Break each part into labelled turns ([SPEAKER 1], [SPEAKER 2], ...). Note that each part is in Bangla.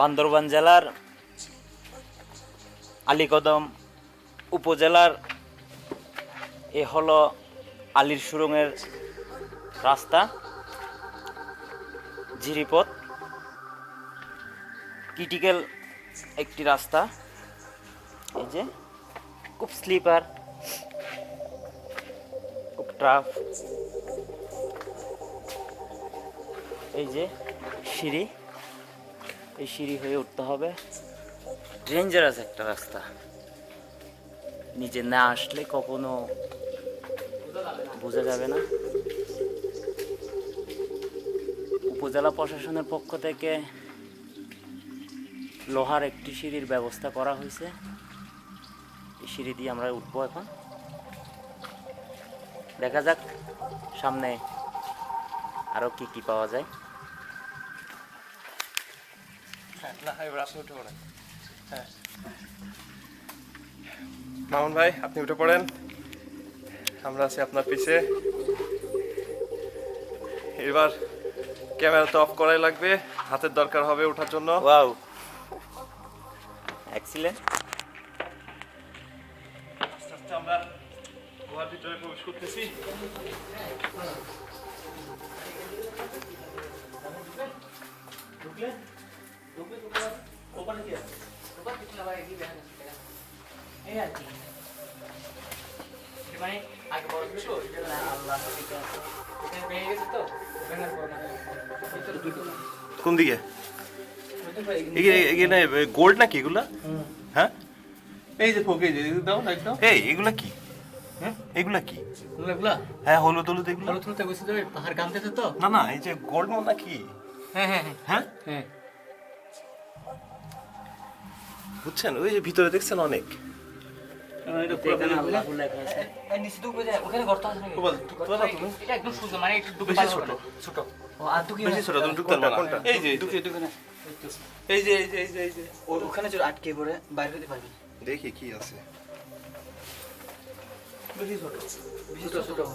[SPEAKER 1] বান্দরবান জেলার আলীকদম উপজেলার, এ হলো আলীর সুরঙ্গের রাস্তা, ঝিরিপথ, ক্রিটিক্যাল একটি রাস্তা, এই যে খুব স্লিপার, খুব ট্রাফ, এই যে সিঁড়ি। এই সিঁড়ি হয়ে উঠতে হবে। ডেঞ্জারাস একটা রাস্তা। নিজে না আসলে কখনো বোঝা যাবে না। উপজেলা প্রশাসনের পক্ষ থেকে লোহার একটি সিঁড়ির ব্যবস্থা করা হয়েছে। এই সিঁড়ি দিয়ে আমরা উঠবো এখন। দেখা যাক সামনে আরও কি কি পাওয়া যায়।
[SPEAKER 2] না এবার আপনি উঠে পড়েন। হ্যাঁ। মামুন ভাই আপনি উঠে পড়েন। আমরা আছি আপনার পিছে। এবার ক্যামেরা তো অফ করাই লাগবে। হাতের দরকার হবে ওঠার জন্য।
[SPEAKER 1] ওয়াও। এক্সিলেন্ট
[SPEAKER 2] আস্তে আস্তে আমরা গুহার ভিতরে প্রবেশ করতেছি। কোন দিকে? এখানে গোল্ড নাকি এগুলা? হ্যাঁ?
[SPEAKER 3] এই যে ফোকে যে দাও লাইট দাও
[SPEAKER 2] এই এগুলা কি? এগুলা কি?
[SPEAKER 3] এগুলা
[SPEAKER 2] হ্যাঁ হলুদ হলুদ এগুলো।
[SPEAKER 3] ভালো তুলতে বসে যাবে পাহাড় কামতেছে তো।
[SPEAKER 2] না না এই যে গোল্ড না কি
[SPEAKER 3] হ্যাঁ হ্যাঁ হ্যাঁ।
[SPEAKER 2] হ্যাঁ?
[SPEAKER 3] হ্যাঁ।
[SPEAKER 2] বুঝছেন? ওই যে ভিতরে দেখছেন অনেক।
[SPEAKER 3] এটা
[SPEAKER 1] এখানে আল্লাহ লেখা আছে
[SPEAKER 3] নিচে ডুবে যায় ওখানে গর্ত আছে নাকি?
[SPEAKER 2] প্রবাল, তোরা তুমি?
[SPEAKER 3] এটা একদম সোজা মানে একটু ডুবে
[SPEAKER 2] বেশি
[SPEAKER 3] পার
[SPEAKER 2] ছোট
[SPEAKER 3] হবে না।
[SPEAKER 2] ছোট।
[SPEAKER 3] ও আর তো কি
[SPEAKER 2] বেশি ছোট তুমি ঢুকতে পারবে। কোনটা?
[SPEAKER 3] এই যে ঢুকে ঢুকে না।
[SPEAKER 2] এই যে এই যে এই যে এই যে।
[SPEAKER 3] ও- ওখানে চলে আটকে পড়ে বাইরে
[SPEAKER 2] দেখি কি আছে।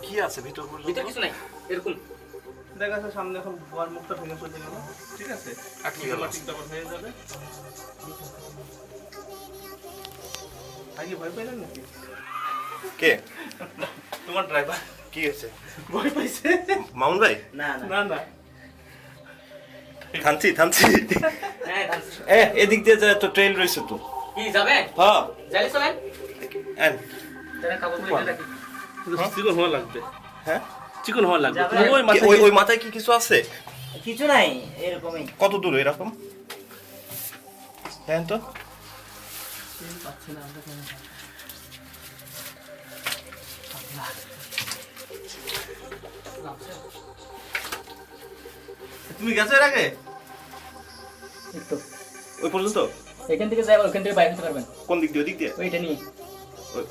[SPEAKER 2] কি আছে ভিতর
[SPEAKER 3] ভিতরে কিছু নাই এরকম।
[SPEAKER 4] দেখা যাচ্ছে সামনে এখন গোয়ার মুখটা ভেঙে চলে গেল ঠিক আছে? হয়ে যাবে। আগে ভয় পাইলেন নাকি?
[SPEAKER 2] কে?
[SPEAKER 4] তোমার ড্রাইভার
[SPEAKER 2] কি হয়েছে?
[SPEAKER 4] ভয় পাইছে?
[SPEAKER 2] মামুন ভাই?
[SPEAKER 1] না না।
[SPEAKER 4] না না।
[SPEAKER 2] থামছি থামছি।
[SPEAKER 3] হ্যাঁ
[SPEAKER 2] এ এদিক দিয়ে যায় তো ট্রেন রয়েছে তো।
[SPEAKER 3] কি যাবে?
[SPEAKER 2] হ্যাঁ।
[SPEAKER 3] যাই চলেন
[SPEAKER 2] এন,
[SPEAKER 4] চিকন হওয়া লাগবে
[SPEAKER 2] হ্যাঁ?
[SPEAKER 4] চিকন হওয়া লাগবে। ওই মাথায়
[SPEAKER 2] ওই ওই মাথায় কি কিছু আছে?
[SPEAKER 1] কিছু নাই এরকমই।
[SPEAKER 2] কত দূর এরকম? হ্যাঁ তো?
[SPEAKER 4] তুমি গেছো এর আগে?
[SPEAKER 3] একটু
[SPEAKER 2] ওই পর্যন্ত?
[SPEAKER 3] এখান থেকে যাই ওখান থেকে বাইরে হতে পারবেন।
[SPEAKER 2] কোন দিক দিয়ে? ওই দিক দিয়ে?
[SPEAKER 3] ওইটা নিয়ে।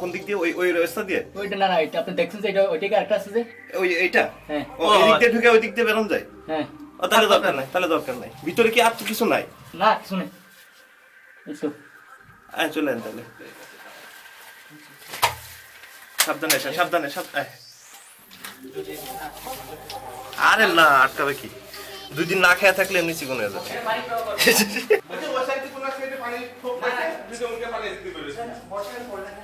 [SPEAKER 2] কোন দিক দিয়ে ওই ওই রাস্তা দিয়ে
[SPEAKER 3] ওইটা না না এটা আপনি দেখছেন যে এটা ওইটাকে আরেকটা আছে যে
[SPEAKER 2] ওই এইটা
[SPEAKER 3] হ্যাঁ
[SPEAKER 2] ও এদিক দিয়ে ঢুকে ওই দিক দিয়ে বেরোন যায়
[SPEAKER 3] হ্যাঁ
[SPEAKER 2] ও তাহলে দরকার নাই তাহলে দরকার নাই ভিতরে কি আর তো কিছু নাই
[SPEAKER 3] না কিছু নেই একটু
[SPEAKER 2] আয় চলে আন তাহলে সাবধানে সাবধানে সাবধানে আরে না আটকাবে কি দুই দিন না খেয়ে থাকলে এমনি চিকন হয়ে যাবে
[SPEAKER 4] ওই কোনো পানি পানি দিতে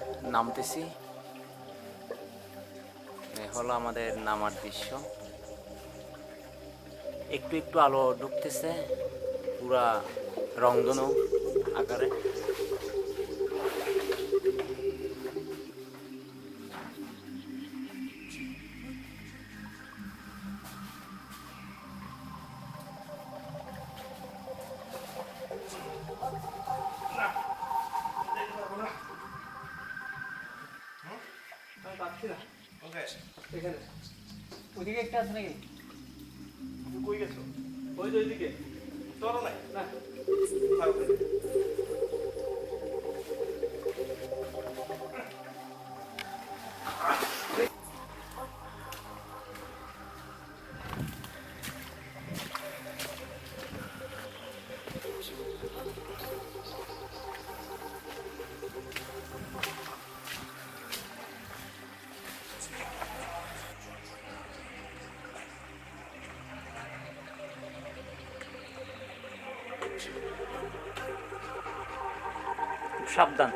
[SPEAKER 1] নামতেছি। হলো আমাদের নামার দৃশ্য। একটু একটু আলো ঢুকতেছে পুরা রংধনু আকারে।
[SPEAKER 4] পাচ্ছি না
[SPEAKER 2] ওকে
[SPEAKER 4] এখানে।
[SPEAKER 3] ওদিকে একটা আছে নাকি?
[SPEAKER 2] তুমি কই গেছো?
[SPEAKER 4] ওই যে ওইদিকে।
[SPEAKER 2] চলো নাই
[SPEAKER 4] না।
[SPEAKER 1] খুব সাবধান।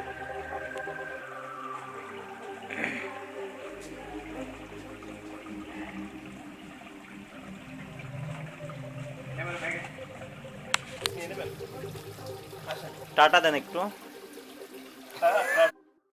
[SPEAKER 1] টাটা দেন একটু।